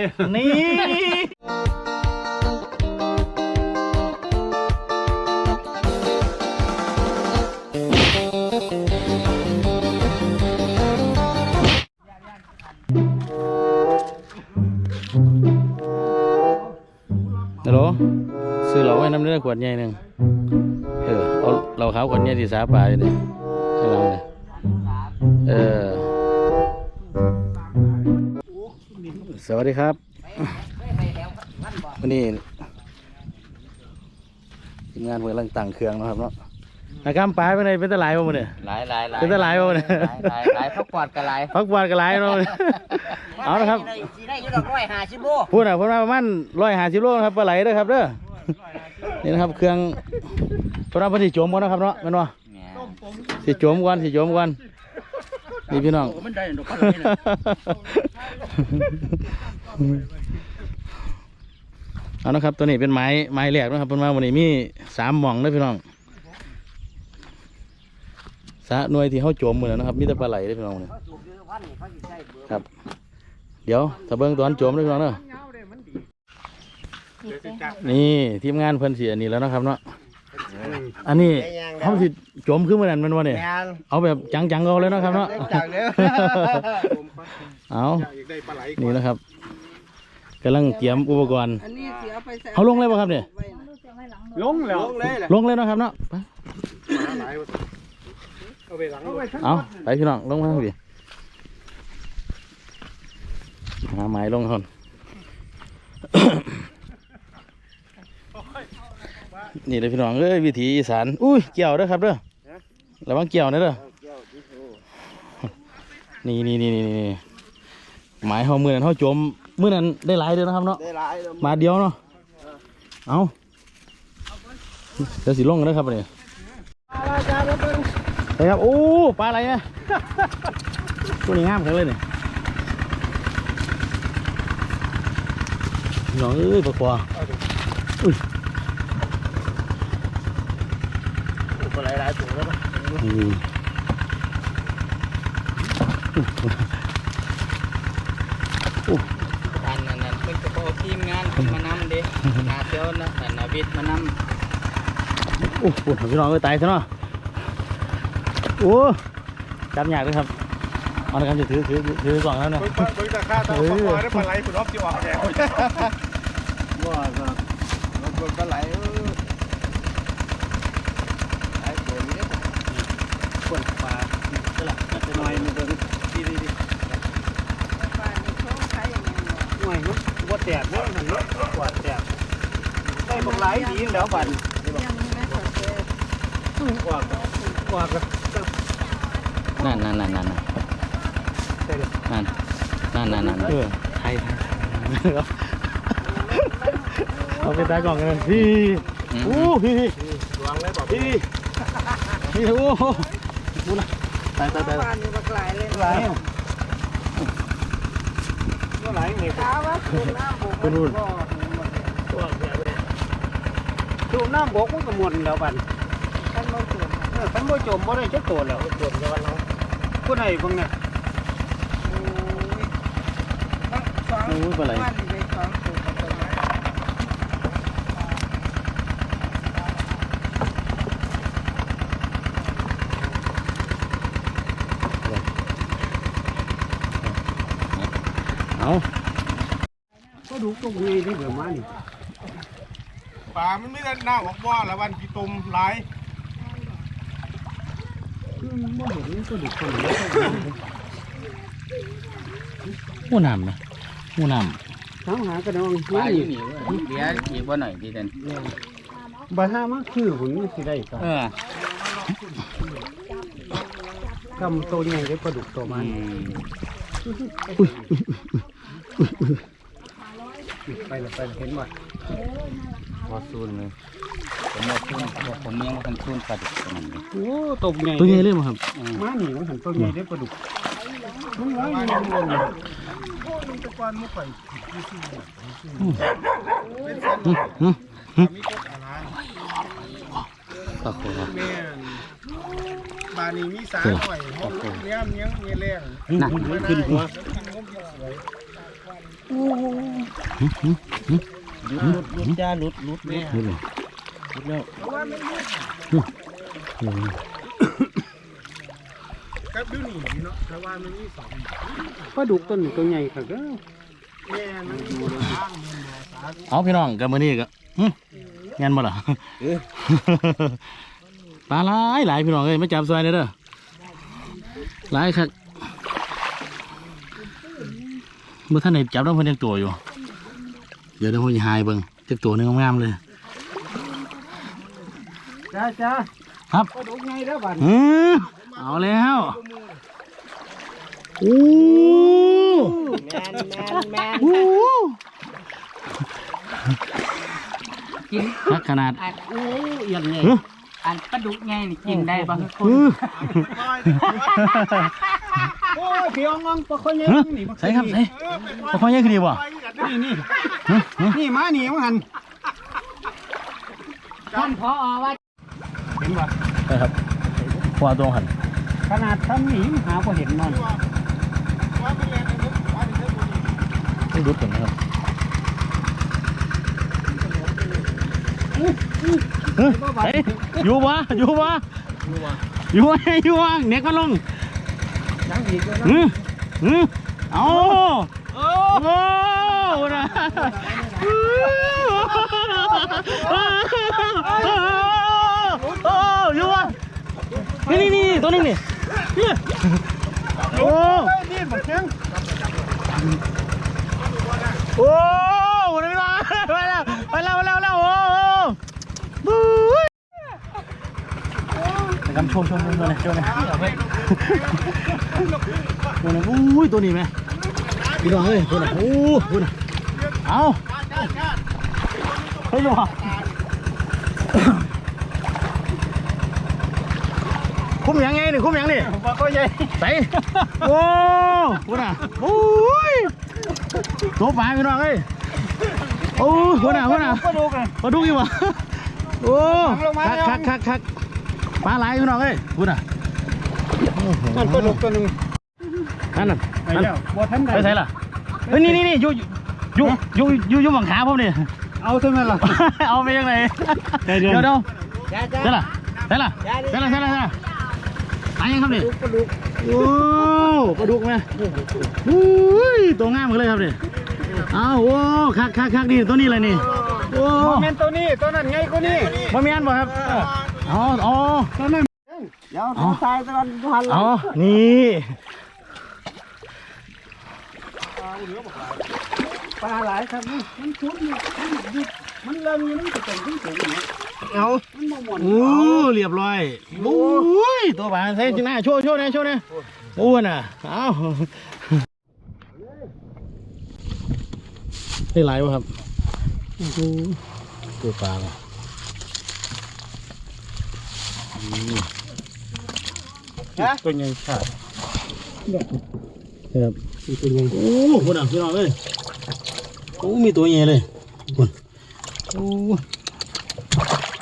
ไรนี่ ฮัลโหลซื้อเหล้าไว้น้ำเลือดขวดใหญ่หนึ่งเออเอาเหล้าขาวขวดใหญ่ที่สาปลาอยู่เนี่ยข้างหลังเนี่ยเออ สวัสดีครับวันนี้ทีมงานเพื่อนกำลังตั้งเครื่องเนาะครับเนาะอาการปลายไปไหนเป็นตะไลบ่มื้อเนี่ยหลายหลายหลายเป็นตะไลบ่มื้อเนี่ยหลายหลายพักกวาดกันหลายพักบาดกับไลเนาะเอาละครับสีได้อยู่ดอกร้อยห้าสิบโลพูดอะพูดมาประมาณร้อยห้าสิบโลนะครับปลาไหลเด้อครับเด้อนี่นะครับเครื่องเพราะว่าเพิ่นสิโจมก่อนนะครับเนาะแม่นบ่สิโจมก่อนสิโจมก่อน นี่พี่น้อง มันได้ดอกเอานะครับตัวนี้เป็นไม้ไม้แหลกนะครับเพิ่นมาวันนี้มีสามหม่องเด้อพี่น้องสระหน่วยที่เฮาโจมมื้อนั้นนะครับมีแต่ปลาไหลเด้อพี่น้องนี่ครับ เดี๋ยวถ้าเบิ่งตอนโจมเด้อพี่น้องเด้อนี่ทีมงานเพิ่นสิอันนี้แล้วนะครับเนาะ อันนี้เฮาสิโจมขึ้นมื้อนั้นแมันบ่เนี่ยงานเอาแบบจังๆเอาเลยเนาะครับเนาะจากเด้อเอาอยากได้ปลาไหลนี่นะครับกำลังเตรียมอุปกรณ์อันนี้เสียไปใส่เอาลงเลยป่ะครับเนี่ยไว้นะลงแล้วลงเลยลงเลยเนาะครับเนาะไปปลาไหลเอาไปหลังด้วยเอาไปพี่น้องลงมาทางพี่หาไม้ลงคน นี่เลยพี่น้องเอ้ยวิถีอีสานอุ้ยเกี่ยวเด้อครับเด้อระวังเกี่ยวนะเด้อนี่นี่นี่นี่นี่หมายเขามือนั้นเขาจมมือนั้นได้หลายเด้อนะครับเนาะได้หลายมาเดียวเนาะเอาเดี๋ยวสิลงกันนะครับเนี่ยไปครับโอ้ปลาอะไรเนี่ยตัวนี้งามจังเลยเนี่ยน้องเอ้ยปลาควาอุ้ย ปลายตัวแล้วอืมอันนั้นนั่นเป็นกระเป๋าทีมงานที่มานำเด้นาเตียวนะแต่นาวิทย์มานำโอ้โหพี่น้องเอ้ยตายซะเนาะโอ้จับยากเลยครับเอาละครับจะถือถือถือถืองแล้วนะเบิ่งเบิ่งแต่ค่าตัวปลาได้ปลาไหลคุณอ๊อฟจะออกแกำว่าก็มันเป็นปลาไหลายตัวนี้เด้อ คนปลาจะหลับจะน้อยมันจะดีดีดีบ้านนี้เขาใช้ย่างนี้เนาะหน่วยมันบ่แตกเนาะมันเนาะกว่าแตกได้บักไหลดีแล้วบัดยังไม่ได้เสียกว่ากว่าก็นั่นนั่นนั่นนั่นนั่นนั่นนั่นนั่นเออไทยเอาไปตากล่องกันพี่โอ้พี่วางเลยบอกพี่พี่โอ้ โหพูดละตายตายตายบ้านนี้บักหลายเลยไหลก็ไหลนี่ถามว่าสูบน้ำบุกเป็นรุ่นดูน้ำบกมันก็หมดแล้วบัดกันมาสูบเออคันบ่จมบ่ได้จักตัวแล้วจมจะวันเราผู้ใดเบิ่งเนี่ยสองบ้านนี้ไปสองสูบกับตัวนี้ เอา ก็ดู ตรงนี้นี่เบิ่งมานี่ปลามันไม่ได้หน้าออกว่าละวันกี่ตุ่มหลายบ่เห็นก็ดูคนหูน้ำนะหูน้ถามหากระดองปลาอยู่นี่เว้ยเดี๋ยวอีกว่าหน่อยดีเด่นบ่หามาคือหุ่นสิได้ก็เออกำโตใหญ่ได้ปลาดุกตัวมันไปละ ไปละเห็นบ่พอซูนเลยผมบอกซูนผมยังไม่ทันซูนปลาดุกขนาดนี้โอ้ตกใหญ่ำตัวใหญ่เลยมั้งครับมาหนีมันหันตัวใหญ่ได้ปลาดุกมันร้ายมันลงเลยตะกอนมุกไปอืมอืมมีกบอะไรปลาโคครับแม่บานี้มีสาหน่อยห้องเนี้ยเนี้ยเนี้ยแรงนั่นขึ้นหัวกินงบสวย หลุดหลุดหลุดจ้าหลุดหลุดแม่นี่เลยหลุดแล้วครับดูนี่เนาะแต่ว่ามันมีสองปลาดุกต้นนี้ตัวใหญ่ครับเด้อแม่มันอยู่ในทางมันบ่สาเอาพี่น้องกับมือนี้ก็หึงานบ่ล่ะเออปลาหลายหลายพี่น้องเอ้ยไม่จับซอยเลยเด้อหลายคัก เมื่อท่านไหนจับต้องเพิ่นยังตัวอยู่ เดี๋ยวเดี๋ยวผมจะหายเบิ่งจักตัวหนึงงามๆเลย จ้าจ้าครับ ก็ดูไงแล้วบัดอือเอาแล้วโอ้แมนแมนแมนโหกินนักขนาดอันโอ้ยยังไงฮะอันปลาดุกไงนี่กินได้บางคนอือ โอ้ยพี่องงปะคนยังฮะนี่ใส่ครับใส่พอพอยังคือดีบ่นี่นี่ฮะฮะนี่มานี่มันหันท่านพอว่าเห็นป่ะใช่ครับพอตรงหันขนาดทำหนีหาพอเห็นนอนต้องรุดก่อนนะครับเฮ้ยเฮ้ยอยู่วะอยู่วะอยู่วะอยู่วะเน็กมันลงยัง อีกเลยอืออือเอาโอ้โหนะโอ้อยู่วะนี่นี่นี่ตัวนี้นี่เนี่ยโอ้นี่บักเชียงโอ้โหไปแล้วไปแล้วไปแล้วไปแล้วไปแล้วโอ้โหบู๊ยกำชมชมชมตัวนี้ชมนี่ตั วนี้อุ้ยตัวนี้ไหมพี่น้องเอ้ยตัวนี้โอ้ตัวนี้เอาเฮ้ยลูกคุ้มยังไงนี่คุ้มยังนี่บักก็ใหญ่ไปโอ้คุณอะโอ้ยตัวปลาพี่น้องเอ้ยโอ้คุณอะคุณอะก็ดูกันมาดูอีกวะโอ้ลงมาคักแล้วคักคักคักปลาไหลพี่น้องเอ้ยคุณอะ นั่นก็ดูตัวนึงนั่นน่ะไปนั่นแล้วบ่ทันได้ไปใส่ล่ะเฮ้ยนี่นี่นี่อยู่อยู่อยู่อยู่อยู่บังขาผมนี่ เอาเท่านั้นล่ะ เอาไปยังไงใจเย็น เดี๋ยวเดี๋ยวจ้าจ้าใช่ล่ะใช่ล่ะใช่ล่ะใช่ล่ะใช่ล่ะตายยังครับนี่ก็ดูโอ้ปลาดุกไหมอุ้ยตัวงามกันเลยครับนี่อ้าวโอ้คักคักคักนี่ตัวนี้เลยนี่โอ้โมเมนต์ตัวนี้ตัวนั้นไงก็นี่บ่แม่นบ่ครับ อ๋ออ๋อ ตัวนั้น เดี๋ยวทางซ้ายตะวันพันอ๋อนี่ปลาหลายครับนี่มันชุดนี่มันดิบมันเริ่มอยู่มันจะเป็นขึ้นสูงอย่างนี้เอามันบ่ม่วนโอ้เรียบร้อยโอ้ยตัวบานใส่จีน่าโชว์โชว์หนะโชว์หนะโอ้น่ะเอ้าได้หลายวะครับโอ้โหตัวปลาว่ะอืม ตัวใหญ่ขาดครับตัวใหญ่โอ้โหน่ะพี่น้องเลยโอ้มีตัวใหญ่เลยคุณโอ้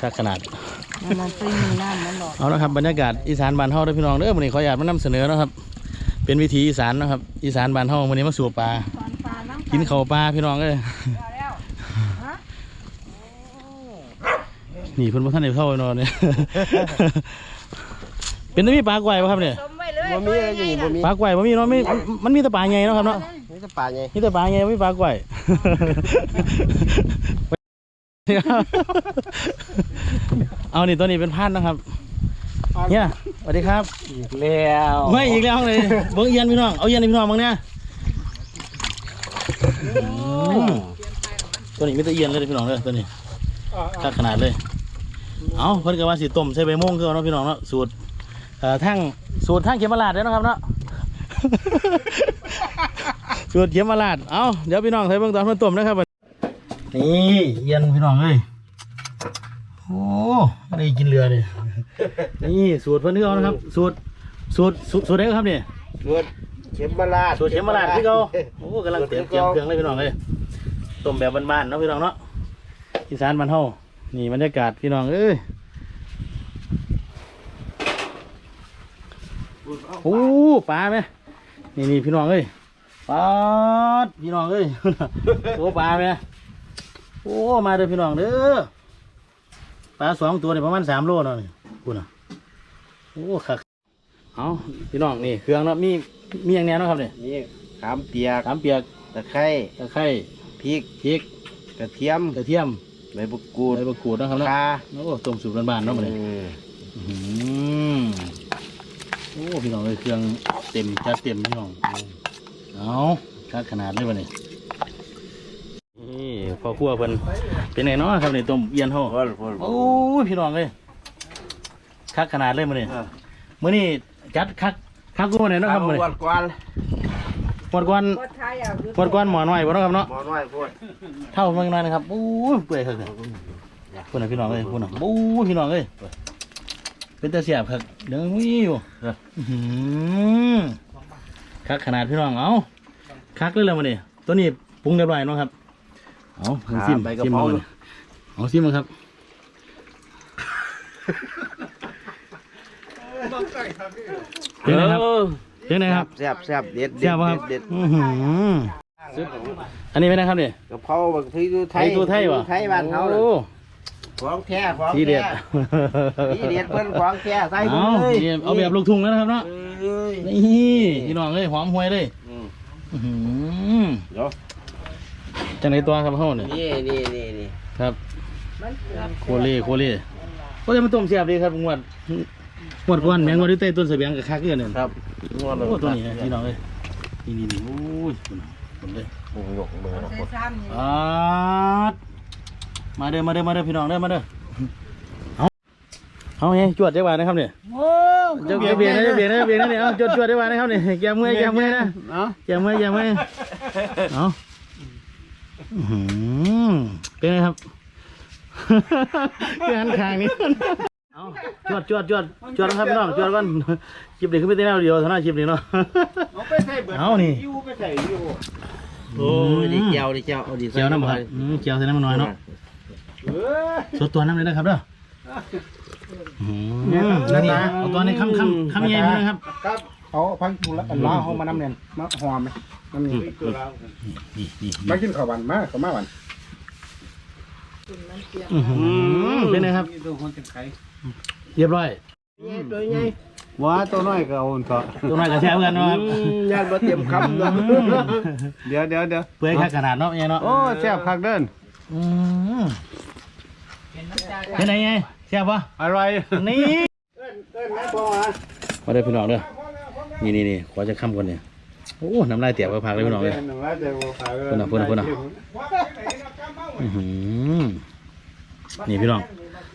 ขาดขนาดมันมันตีมีน้ำมันหลอกเอาละครับบรรยากาศอีสานบ้านเฮาเด้อพี่น้องเด้อวันนี้ขออยากมานำเสนอนะครับ เป็นวิถีอีสานนะครับอีสานบ้านเฮาวันนี้มาสู่ปลาตอนปลาน้ำกินข้าวปลาพี่น้องเอ้ยแล้วนี่เพิ่นบ่ทันได้เข้าไปนอนเนี่ย เป็นได้มีปลากล้วยบ่ครับเนี่ยต้มไว้เลยบ่มีอะไรอย่างนี้บ่มีปลากล้วยบ่มีเนาะไม่มันมีแต่ปลาใหญ่เนาะครับเนาะนี่จะปลาไงมีแต่ปลาใหญ่บ่มีปลากล้วยเอานี่ตัวนี้เป็นพันธุ์นะครับ เนี่ยสวัสดีครับอีกแล้วไม่อีกแล้วเลยเบิ้งเอียนพี่น้องเอาเอียนให้พี่น้องบ้างเนี่ยอืมตัวนี้ไม่ตะเอียนเลยพี่น้องเลยตัวนี้ คักขนาดเลย เอาเพิ่นก็ว่าสิต้มใส่ใบม่วงคือเอาเนาะพี่น้องเนาะสูตร เอ่อทั้งสูตรทั้งเขียมราดเด้อเนาะครับเนาะ สูตรเขียมราดเอาเดี๋ยวพี่น้องใส่เบิ่งตอนเพิ่นต้มนะครับนี่เอียนพี่น้องเอ้ยโอ้ได้กินเรือเลยนี่สูตรเพิ่นคือเอานะครับ สูตรสูตรสูตรสูตรไหนครับเนี่ยสูตรเข็มมาลาดสูตรเข็มมาลาดพี่เขาโอ้กำลังเตรียมเตรียมเครื่องเลยพี่น้องเลยต้มแบบบ้านๆเนาะพี่น้องเนาะอีสานบ้านเฮานี่บรรยากาศพี่น้องเอ้ย โอ้ปลาไหมนี่นี่พี่น้องเอ้ยเอาปาดพี่น้องเอ้ยโอ้ปลาไหมโอ้มาเด้อพี่น้องเด้อปลาสองตัวเนี่ยประมาณสามโลเนาะนี่คุณอะโอ้คักเอาพี่น้องนี่เครื่องเนาะมีมีอย่างแน่เนาะครับเนี่ยนี่ขามเปียกสามเปียกตะไคร้ตะไคร้พริกพริกกระเทียมกระเทียมใบมะกรูดใบมะกรูดเนาะครับเนาะข่าโอ้ต้มสูตรบ้านๆเนาะมาเลยอืมอื้อหือโอ้ พี่น้องเลยเครื่องเต็มจัดเต็มพี่น้องเอาคักขนาดเลยวันนี้นี่พ่อครัวเพิ่นเป็นไงเนาะครับนี่ต้มเอียนห่อพอพอพอโอ้ยพี่น้องเลยคักขนาดเลยมื้อนี้เออมื้อนี้จัดคักคักกูเนี่ยเนาะครับมื้อนี้กวนกวนปวดกวนก็ทายเอาอยู่ปวดกวนหมอน้อยบ่เนาะครับเนาะหมอน้อยพูดเท่ามันหน่อยนะครับโอ้ยเปื่อยครับเนี่ยพุ่นน่ะพี่น้องเอ้ยพุ่นน่ะโอ้ยพี่น้องเอ้ย เป็นตาเสียบครับเดี๋ยวมีอยู่อื้อหือคักขนาดพี่น้องเอาคักเลยแล้วมื้อนี้ตัวนี้ปรุงเรียบร้อยเนาะครับ เอาซิมใบกระซิมเพรามาเลยเอาซิมมาครับเป็นไงครับเป็นไงครับแซ่บแซ่บเด็ดแซ่บบ่ครับเด็ดอื้อหืออันนี้เป็นไงครับเนี่ยกระเพราบักพริกดูไทไทยยตัวไทยวะไทยบ้านเขาน่ะโอ้ ของแท้ของทีเด็ดแท้ทีเด็ดเพิ่นของแท้ใส่เอาเลยนี่เอาแบบลูกทุ่งแล้วนะครับเนาะเอ้ยนี่พี่น้องเลยหอมหวยเลยอืมอื้อหือเดี๋ยวจังไหนตัวครับเฮาเนี่ยนี่นี่นี่นี่ครับมันเกินโคเล่โคเล่โอ้ยมันต้มเสียบดีครับงวดงวดก่อนแมงงวดที่เต้ต้นเสบียงกับคักเกินเนี่ยครับงวดโอ้ตัวนี้นะพี่น้องเลยนี่นี่นี่โอ้ยคุณคุณเลยบุงหยกมือเอานะใส่ซ้ำนี่อ่าด มาเด้อมาเด้อมาเด้อพี่น้องเด้อมาเด้อเอาเอาเฮ้ยจวดได้ว่านะครับเนี่ยโอ้เจ้าเบียร์นะเจ้าเบียร์นะเจ้าเบียร์นะเนี่ยเอาจวดจวดได้ว่านะครับเนี่ยแกมือแกมือนะเนาะแกมือแกมือเอาอื้อหือเป็นไงครับคือหันข้างนี้เอาจวดจวดจวดจวดนะครับพี่น้องจวดกันคลิปนี้ขึ้นไปเต้นเอาเดียวเท่านั้นคลิปนี้เนาะเอาไปใส่เบิดเอานี่ยู่ไปใส่ยู่โอ้โอ้ยยดีดีเจีเจียยววดีเจียวเอาดีเจียวน้ำครับอืมเจียวใส่น้ำมันน้อยเนาะเออ สดตัวน้ำเลยนะครับเด้ออืมนี่เอาตัวนี้คำคำคำใหญ่พี่นะครับ ครับเอาพังตุละอันล้าห้องมาน้ำเนี่ยมาหอมไหมน้ำนี่นี่นี่มากินข้าววันมาข้าวมาวันกินมันเปรี้ยวอื้อหือเป็นไงครับตัวคนจะไข่เรียบร้อยตัวใหญ่ว้าตัวน้อยก็เอาก็ตัวน้อยกับแช่เพื่อนเนาะครับญาติมาเตรียมคำเนาะเดี๋ยวเดี๋ยวเดี๋ยวเปื่อยแค่ขนาดเนาะยังเนาะโอ้แซ่บคักเดินอืม เป็นไงไงแซ่บปะอร่อยนี่เอิ้นเอิ้นแม่พ่อมามาเด้อพี่น้องเด้อนี่นี่นี่ขอจะค้ำก่อนเนี่ยโอ้น้ำลายเตียบไปพักเลยพี่น้องเลยพุ่นน่ะพุ่นน่ะพุ่นน่ะอื้อหือนี่พี่น้อง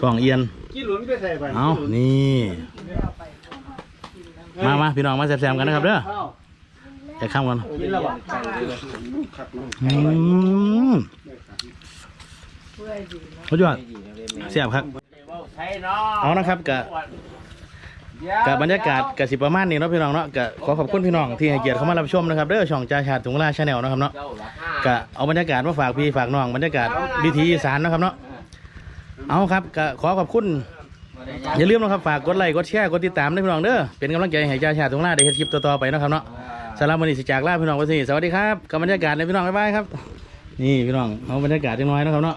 ทองเอียนกี่หลุนไปใส่ไปเอานี่มามาพี่น้องมาแซมๆกันนะครับเด้อจะข้ามกันกินแล้วบ่อืมเพื่ออยู่นะเขาจวดเสียบครับใช่เนาะเอานะครับกะกะบรรยากาศกะสิประมาณนี้เนาะพี่น้องเนาะกะขอขอบคุณพี่น้องที่ให้เกียรติเข้ามารับชมนะครับเด้อช่องจ่าชาติถุงลาชาแนลนะครับเนาะกะเอาบรรยากาศมาฝากพี่ฝากน้องบรรยากาศวิถีอีสานนะครับเนาะเอาครับกะขอขอบคุณอย่าลืมนะครับฝากกดไลค์กดแชร์กดติดตามด้วยพี่น้องเด้อเป็นกำลังใจให้จ่าชาติถุงลาได้เฮ็ดคลิปต่อๆไปเนาะครับเนาะสำหรับวันนี้สิจากลาพี่น้องไปสิสวัสดีครับกับบรรยากาศในพี่น้องบ๊ายบายครับ นี่พี่น้องเอาบรรยากาศจังน้อยนะครับเนาะ